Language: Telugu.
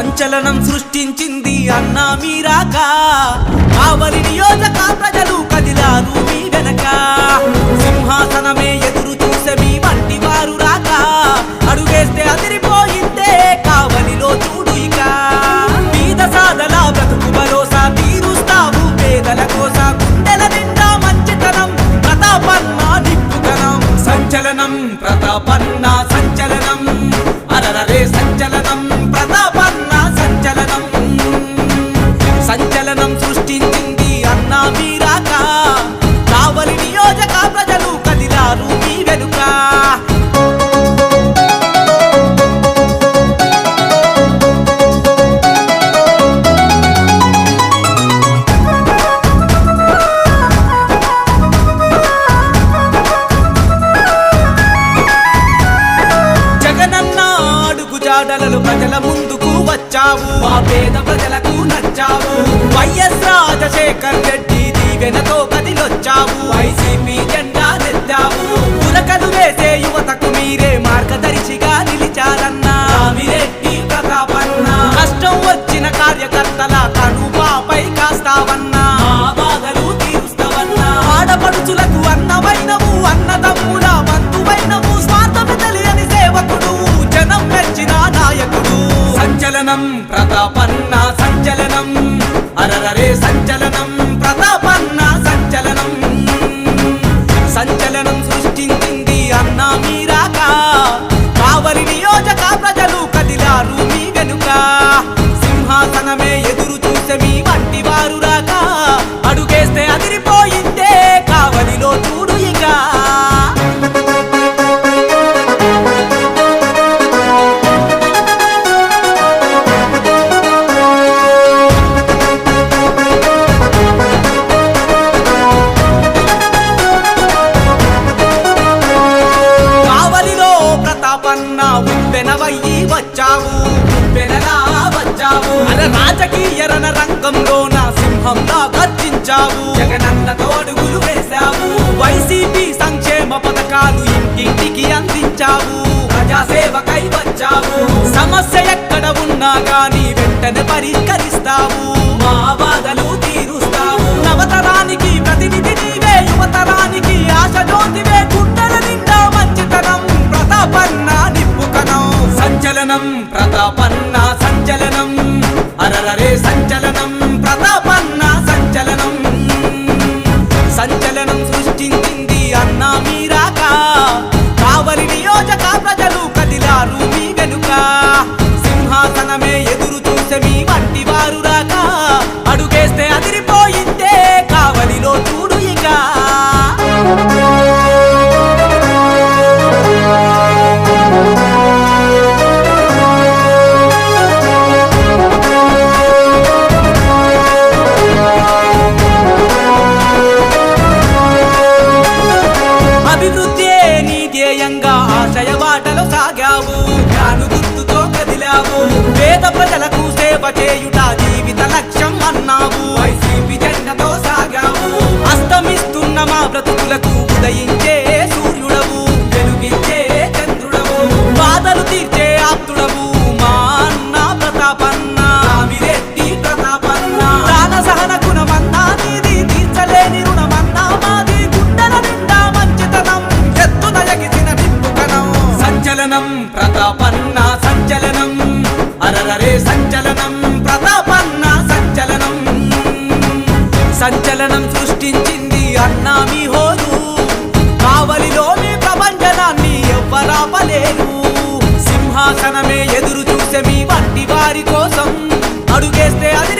సంచలనం సృష్టించింది అన్నా మీరాక. కావలి నియోజక ప్రజలు కదిలారు మీ వెనక. సింహాసనమే ఎదురు చూసే మీ వంటి వారు రాక. అడుగేస్తే అదిరిపోయిందే కావలిలో చూడు ఇక. మీద సాదల బ్రతుకు భరోసా తీరుస్తావు పేదల కోసం. గుండెల నిండా మంచితనం ప్రతాపన్న నిప్పుతనం సంచలనం ప్రతాపన్న వచ్చావు మా పేద ప్రజలకు నచ్చావు. వైఎస్ రాజశేఖర్ రెడ్డి దీవెనతో కదిలొచ్చావు. వైసీపీ జెండా నెత్తావు. పులకలు వేసే యువతకు మీరే మార్గదర్శిగా సంచలనం ప్రతాపన్న సంచలనం. అరరరే సంచలనం ప్రతాపన్న సంచలనం రాజకీయ రణ రంగంలో నా సింహంలా గర్జించావు. జగనన్న తోడుగులు వేశావు. వైసీపీ సంక్షేమ పథకాలు ఇంటింటికి అందించావు. ప్రజాసేవకై వచ్చావు. సమస్య ఎక్కడ ఉన్నా కానీ వెంటనే పరిష్కరిస్తావు. మా బాధలు తీరుస్తావు. నవతరానికి ప్రతినిధి నీవే యువతరానికి ఆశ జ్యోతివే గుండెల నిండా మంచితనం ప్రతాపన్న నిప్పుకనం సంచలనం ప్రతాపన్న అరరరే సంచలనం చేశావు జ్ఞాను గుర్తుతో కదిలావు. పేద ప్రజలకు సేవ చేయుట జీవిత లక్ష్యం అన్నావు. వైసీపీ జెండతో సాగావు. అస్తమిస్తున్న మా బ్రతుకులకు ఉదయించే ఎవ్వరాపలేరు సింహాసనమే ఎదురు చూసే మీ వంటి వారి కోసం అడుగేస్తే అది